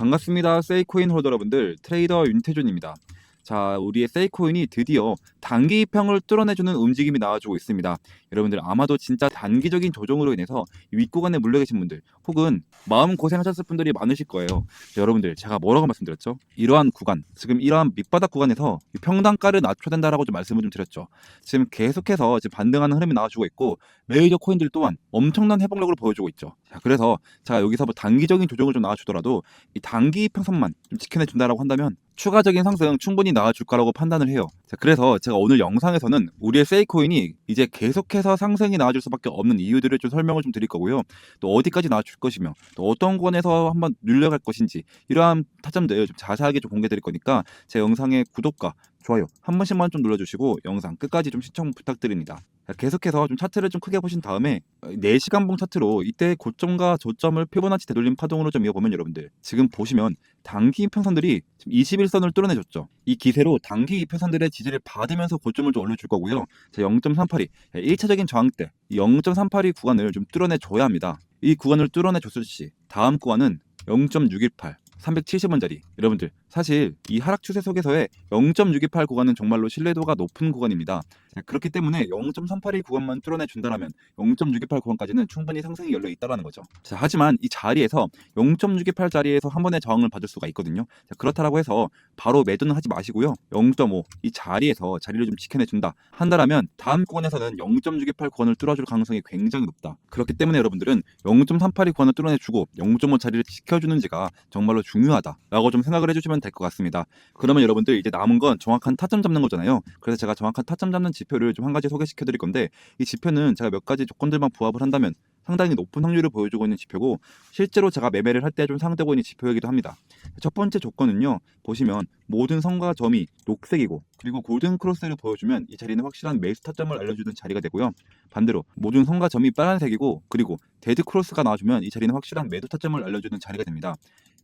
반갑습니다. 세이코인 홀더 여러분들, 트레이더 윤태준입니다. 자, 우리의 세이코인이 드디어 단기 입형을 뚫어내주는 움직임이 나와주고 있습니다. 여러분들 아마도 진짜 단기적인 조정으로 인해서 이 윗구간에 물려 계신 분들 혹은 마음 고생하셨을 분들이 많으실 거예요. 자, 여러분들 제가 뭐라고 말씀드렸죠? 이러한 구간, 지금 이러한 밑바닥 구간에서 이 평단가를 낮춰야 된다라고 좀 말씀을 좀 드렸죠. 지금 계속해서 지금 반등하는 흐름이 나와주고 있고 메이저 코인들 또한 엄청난 회복력을 보여주고 있죠. 자, 그래서 제가 여기서 뭐 단기적인 조정을 좀 나와주더라도 이 단기 평선만 좀 지켜내준다라고 한다면 추가적인 상승 충분히 나와줄 거라고 판단을 해요. 자, 그래서 제가 오늘 영상에서는 우리의 세이코인이 이제 계속해서 상승이 나와줄 수밖에 없는 이유들을 좀 설명을 좀 드릴 거고요. 또 어디까지 나와줄 것이며 또 어떤 권에서 한번 눌려갈 것인지 이러한 타점들 좀 자세하게 좀 공개해 드릴 거니까 제 영상의 구독과 좋아요 한 번씩만 좀 눌러주시고 영상 끝까지 좀 시청 부탁드립니다. 자, 계속해서 좀 차트를 좀 크게 보신 다음에 4시간봉 차트로 이때 고점과 저점을 피보나치 되돌림 파동으로 좀 이어보면 여러분들 지금 보시면 단기 이평선들이 지금 21선을 뚫어내줬죠. 이 기세로 단기 이평선들의 지지를 받으면서 고점을 좀 올려줄 거고요. 자, 0.382 1차적인 저항대 0.382 구간을 좀 뚫어내줘야 합니다. 이 구간을 뚫어내줬을 시 다음 구간은 0.618 370원짜리 여러분들 사실 이 하락 추세 속에서의 0.628 구간은 정말로 신뢰도가 높은 구간입니다. 자, 그렇기 때문에 0.382 구간만 뚫어내 준다라면 0.628 구간까지는 충분히 상승이 열려 있다라는 거죠. 자, 하지만 이 자리에서 0.628 자리에서 한 번의 저항을 받을 수가 있거든요. 자, 그렇다라고 해서 바로 매도는 하지 마시고요. 0.5 이 자리에서 자리를 좀 지켜내 준다 한다라면 다음 구간에서는 0.628 구간을 뚫어줄 가능성이 굉장히 높다. 그렇기 때문에 여러분들은 0.382 구간을 뚫어내 주고 0.5 자리를 지켜주는지가 정말로 중요하다라고 좀 생각을 해주시면 될 것 같습니다. 그러면 여러분들 이제 남은 건 정확한 타점 잡는 거잖아요. 그래서 제가 정확한 타점 잡는 지표를 좀 한 가지 소개시켜 드릴 건데 이 지표는 제가 몇 가지 조건들만 부합을 한다면 상당히 높은 확률을 보여주고 있는 지표고 실제로 제가 매매를 할 때좀 사용되고 있는 지표이기도 합니다. 첫 번째 조건은요. 보시면 모든 선과 점이 녹색이고 그리고 골든 크로스를 보여주면 이 자리는 확실한 매수 타점을 알려주는 자리가 되고요. 반대로 모든 선과 점이 빨간색이고 그리고 데드 크로스가 나와주면 이 자리는 확실한 매도 타점을 알려주는 자리가 됩니다.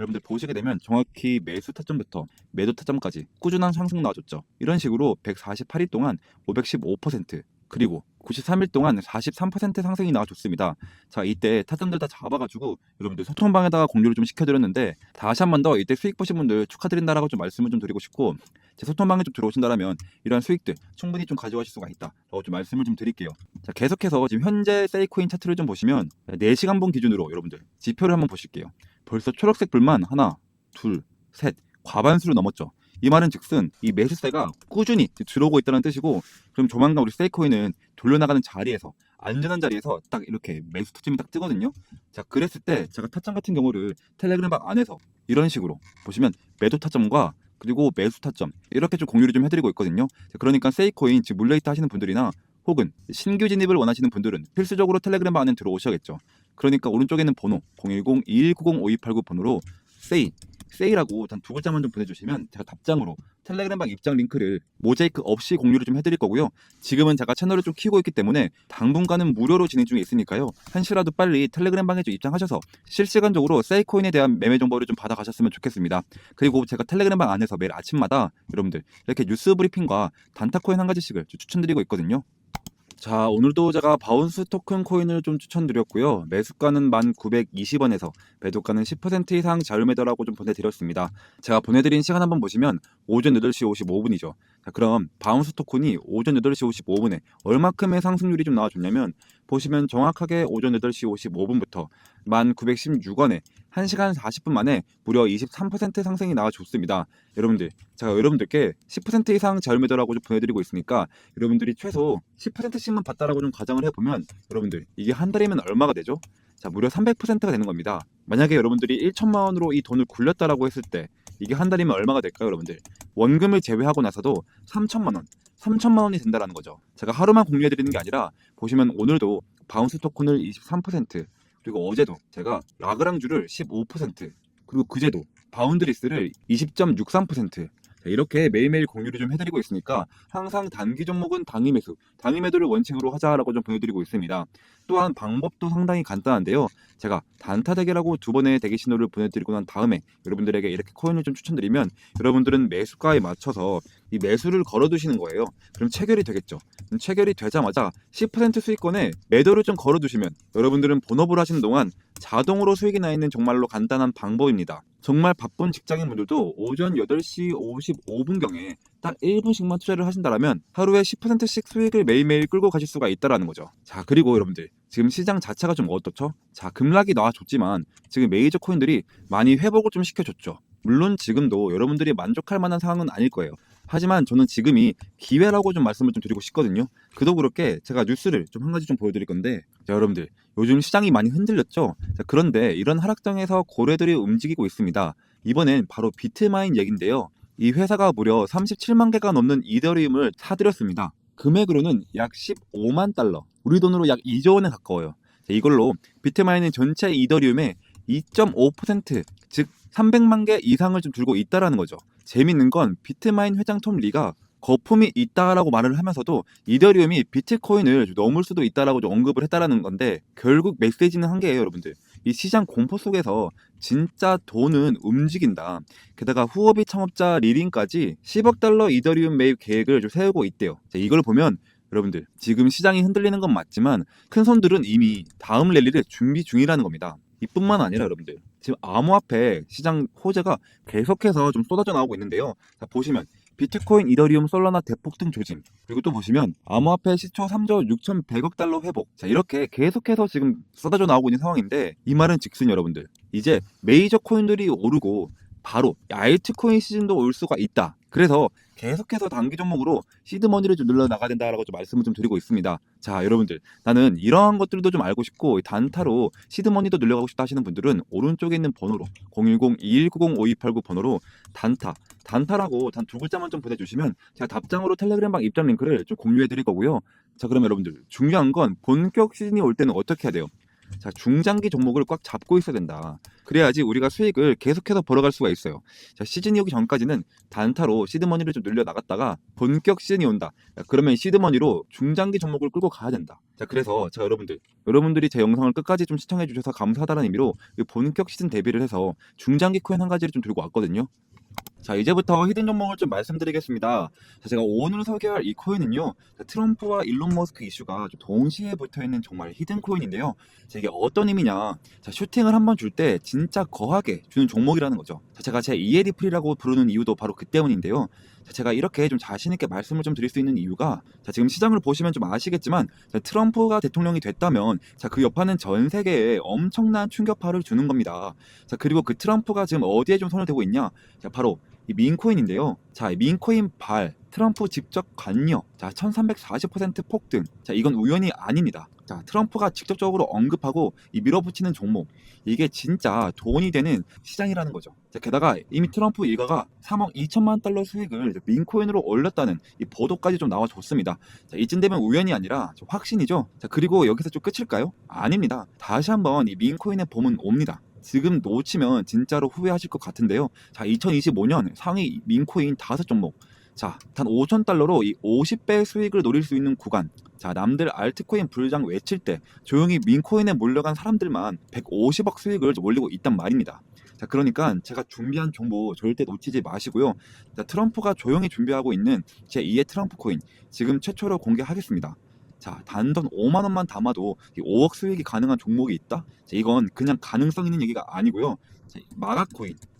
여러분들 보시게 되면 정확히 매수 타점부터 매도 타점까지 꾸준한 상승 나와줬죠. 이런 식으로 148일 동안 515% 그리고 93일 동안 43% 상승이 나와줬습니다. 자 이때 타점들 다 잡아가지고 여러분들 소통방에다가 공유를 좀 시켜드렸는데 다시 한 번 더 이때 수익 보신 분들 축하드린다라고 좀 말씀을 좀 드리고 싶고 제 소통방에 좀 들어오신다라면 이러한 수익들 충분히 좀 가져가실 수가 있다라고 좀 말씀을 좀 드릴게요. 자 계속해서 지금 현재 세이코인 차트를 좀 보시면 4시간봉 기준으로 여러분들 지표를 한번 보실게요. 벌써 초록색 불만 하나, 둘, 셋 과반수를 넘었죠. 이 말은 즉슨 이 매수세가 꾸준히 들어오고 있다는 뜻이고 그럼 조만간 우리 세이코인은 돌려나가는 자리에서 안전한 자리에서 딱 이렇게 매수 타점이 딱 뜨거든요. 자 그랬을 때 제가 타점 같은 경우를 텔레그램 방 안에서 이런 식으로 보시면 매도 타점과 그리고 매수 타점 이렇게 좀 공유를 좀 해드리고 있거든요. 자, 그러니까 세이코인 지금 물레이트 하시는 분들이나 혹은 신규 진입을 원하시는 분들은 필수적으로 텔레그램 안에 들어오셔야겠죠. 그러니까 오른쪽에 있는 번호 010-2190-5289 번호로 세이 세이라고 단두 글자만 좀 보내주시면 제가 답장으로 텔레그램방 입장 링크를 모자이크 없이 공유를 좀 해드릴 거고요. 지금은 제가 채널을 좀 키우고 있기 때문에 당분간은 무료로 진행 중에 있으니까요. 한시라도 빨리 텔레그램방에 좀 입장하셔서 실시간적으로 세이코인에 대한 매매 정보를 좀 받아가셨으면 좋겠습니다. 그리고 제가 텔레그램방 안에서 매일 아침마다 여러분들 이렇게 뉴스 브리핑과 단타코인 한 가지씩을 좀 추천드리고 있거든요. 자, 오늘도 제가 바운스 토큰 코인을 좀 추천드렸고요. 매수가는 1,920원에서 매도가는 10% 이상 자유매도라고 좀 보내드렸습니다. 제가 보내드린 시간 한번 보시면 오전 8시 55분이죠. 자, 그럼 바운스 토큰이 오전 8시 55분에 얼마큼의 상승률이 좀 나와줬냐면 보시면 정확하게 오전 8시 55분부터 1,916원에 1시간 40분 만에 무려 23% 상승이 나와줬습니다. 여러분들, 제가 여러분들께 10% 이상 자율매도라고 좀 보내드리고 있으니까 여러분들이 최소 10%씩만 받다라고 좀 가정을 해보면 여러분들 이게 한 달이면 얼마가 되죠? 자, 무려 300%가 되는 겁니다. 만약에 여러분들이 1천만 원으로 이 돈을 굴렸다라고 했을 때 이게 한 달이면 얼마가 될까요, 여러분들? 원금을 제외하고 나서도 3천만 원, 3천만 원이 된다라는 거죠. 제가 하루만 공유해 드리는 게 아니라 보시면 오늘도 바운스 토큰을 23% 그리고 어제도 제가 라그랑주를 15% 그리고 그제도 바운드리스를 20.63% 자, 이렇게 매일매일 공유를 좀 해드리고 있으니까 항상 단기 종목은 당일 매수, 당일 매도를 원칙으로 하자라고 좀 보내드리고 있습니다. 또한 방법도 상당히 간단한데요. 제가 단타 대결하고 두 번의 대기 신호를 보내드리고 난 다음에 여러분들에게 이렇게 코인을 좀 추천드리면 여러분들은 매수가에 맞춰서 이 매수를 걸어두시는 거예요. 그럼 체결이 되겠죠. 그럼 체결이 되자마자 10% 수익권에 매도를 좀 걸어두시면 여러분들은 본업을 하시는 동안 자동으로 수익이 나 있는 정말로 간단한 방법입니다. 정말 바쁜 직장인분들도 오전 8시 55분경에 딱 1분씩만 투자를 하신다면 하루에 10%씩 수익을 매일매일 끌고 가실 수가 있다라는 거죠. 자, 그리고 여러분들 지금 시장 자체가 좀 어떻죠? 자, 급락이 나와줬지만 지금 메이저 코인들이 많이 회복을 좀 시켜줬죠. 물론 지금도 여러분들이 만족할 만한 상황은 아닐 거예요. 하지만 저는 지금이 기회라고 좀 말씀을 좀 드리고 싶거든요. 그도 그렇게 제가 뉴스를 좀 한 가지 좀 보여드릴 건데, 자, 여러분들 요즘 시장이 많이 흔들렸죠. 자, 그런데 이런 하락장에서 고래들이 움직이고 있습니다. 이번엔 바로 비트마인 얘긴데요. 이 회사가 무려 37만 개가 넘는 이더리움을 사들였습니다. 금액으로는 약 15만 달러, 우리 돈으로 약 2조 원에 가까워요. 자, 이걸로 비트마인은 전체 이더리움의 2.5%, 즉 300만 개 이상을 좀 들고 있다라는 거죠. 재밌는 건 비트마인 회장 톰 리가 거품이 있다라고 말을 하면서도 이더리움이 비트코인을 좀 넘을 수도 있다라고 좀 언급을 했다라는 건데 결국 메시지는 한 개예요, 여러분들. 이 시장 공포 속에서 진짜 돈은 움직인다. 게다가 후오비 창업자 리린까지 10억 달러 이더리움 매입 계획을 좀 세우고 있대요. 자, 이걸 보면 여러분들 지금 시장이 흔들리는 건 맞지만 큰 손들은 이미 다음 랠리를 준비 중이라는 겁니다. 이뿐만 아니라 여러분들 지금 암호화폐 시장 호재가 계속해서 좀 쏟아져 나오고 있는데요. 자, 보시면 비트코인, 이더리움, 솔라나 대폭등 조짐. 그리고 또 보시면 암호화폐 시초 3조 6,100억 달러 회복. 자, 이렇게 계속해서 지금 쏟아져 나오고 있는 상황인데 이 말은 즉슨 여러분들. 이제 메이저 코인들이 오르고 바로 알트코인 시즌도 올 수가 있다. 그래서 계속해서 단기 종목으로 시드머니를 좀 늘려 나가야 된다라고 좀 말씀을 좀 드리고 있습니다. 자, 여러분들 나는 이러한 것들도 좀 알고 싶고 단타로 시드머니도 늘려가고 싶다 하시는 분들은 오른쪽에 있는 번호로 010-2190-5289 번호로 단타 단타라고 단 두 글자만 좀 보내주시면 제가 답장으로 텔레그램방 입장 링크를 좀 공유해 드릴 거고요. 자, 그럼 여러분들 중요한 건 본격 시즌이 올 때는 어떻게 해야 돼요? 자, 중장기 종목을 꽉 잡고 있어야 된다. 그래야지 우리가 수익을 계속해서 벌어갈 수가 있어요. 자, 시즌이 오기 전까지는 단타로 시드머니를 좀 늘려 나갔다가 본격 시즌이 온다. 자, 그러면 시드머니로 중장기 종목을 끌고 가야 된다. 자, 그래서 자, 여러분들, 여러분들이 제 영상을 끝까지 좀 시청해 주셔서 감사하다는 의미로 이 본격 시즌 대비를 해서 중장기 코인 한 가지를 좀 들고 왔거든요. 자 이제부터 히든 종목을 좀 말씀드리겠습니다. 자, 제가 오늘 소개할 이 코인은요 자, 트럼프와 일론 머스크 이슈가 좀 동시에 붙어 있는 정말 히든 코인인데요. 자, 이게 어떤 의미냐? 자 슈팅을 한 번 줄 때 진짜 거하게 주는 종목이라는 거죠. 자, 제가 제 프리라고 부르는 이유도 바로 그 때문인데요. 자, 제가 이렇게 좀 자신 있게 말씀을 좀 드릴 수 있는 이유가 자, 지금 시장을 보시면 좀 아시겠지만 자, 트럼프가 대통령이 됐다면 자, 그 여파는 전 세계에 엄청난 충격파를 주는 겁니다. 자, 그리고 그 트럼프가 지금 어디에 좀 손을 대고 있냐? 자, 바로 이 민코인인데요. 자, 이 민코인 발 트럼프 직접 관여. 자, 1340% 폭등. 자, 이건 우연이 아닙니다. 자, 트럼프가 직접적으로 언급하고 이 밀어붙이는 종목. 이게 진짜 돈이 되는 시장이라는 거죠. 자, 게다가 이미 트럼프 일가가 3억 2천만 달러 수익을 민코인으로 올렸다는 이 보도까지 좀 나와줬습니다. 자, 이쯤 되면 우연이 아니라 좀 확신이죠. 자, 그리고 여기서 좀 끝일까요? 아닙니다. 다시 한번 이 민코인의 봄은 옵니다. 지금 놓치면 진짜로 후회하실 것 같은데요. 자, 2025년 상위 민코인 다섯 종목. 자, 단 5천 달러로 이 50배 수익을 노릴 수 있는 구간. 자, 남들 알트코인 불장 외칠 때 조용히 민코인에 몰려간 사람들만 150억 수익을 올리고 있단 말입니다. 자, 그러니까 제가 준비한 정보 절대 놓치지 마시고요. 자, 트럼프가 조용히 준비하고 있는 제 2의 트럼프 코인 지금 최초로 공개하겠습니다. 자, 단돈 5만 원만 담아도 이 5억 수익이 가능한 종목이 있다? 자, 이건 그냥 가능성 있는 얘기가 아니고요. 자, 이 마가코인,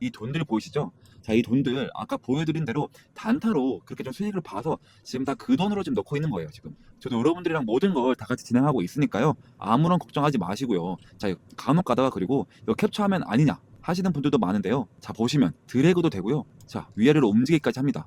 이 돈들 보이시죠? 자, 이 돈들 아까 보여드린 대로 단타로 그렇게 좀 수익을 봐서 지금 다 그 돈으로 지금 넣고 있는 거예요. 지금 저도 여러분들이랑 모든 걸 다 같이 진행하고 있으니까요. 아무런 걱정하지 마시고요. 자, 간혹 가다가 그리고 이거 캡처하면 아니냐 하시는 분들도 많은데요. 자, 보시면 드래그도 되고요. 자, 위아래로 움직이기까지 합니다.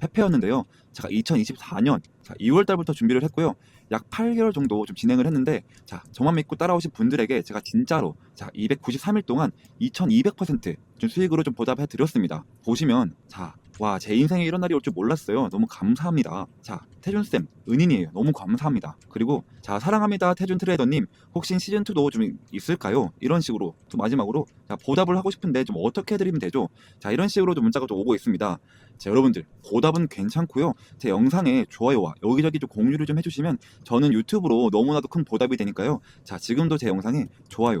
페페였는데요. 제가 2024년 자, 2월 달부터 준비를 했고요. 약 8개월 정도 좀 진행을 했는데 자, 저만 믿고 따라오신 분들에게 제가 진짜로 자, 293일 동안 2200%좀 수익으로 좀 보답해 드렸습니다. 보시면 자, 와, 제 인생에 이런 날이 올 줄 몰랐어요. 너무 감사합니다. 자, 태준쌤, 은인이에요. 너무 감사합니다. 그리고, 자, 사랑합니다. 태준 트레이더님, 혹시 시즌2도 좀 있을까요? 이런 식으로, 또 마지막으로, 자, 보답을 하고 싶은데 좀 어떻게 해드리면 되죠? 자, 이런 식으로 좀 문자가 좀 오고 있습니다. 자, 여러분들, 보답은 괜찮고요. 제 영상에 좋아요와 여기저기 좀 공유를 좀 해주시면 저는 유튜브로 너무나도 큰 보답이 되니까요. 자, 지금도 제 영상에 좋아요,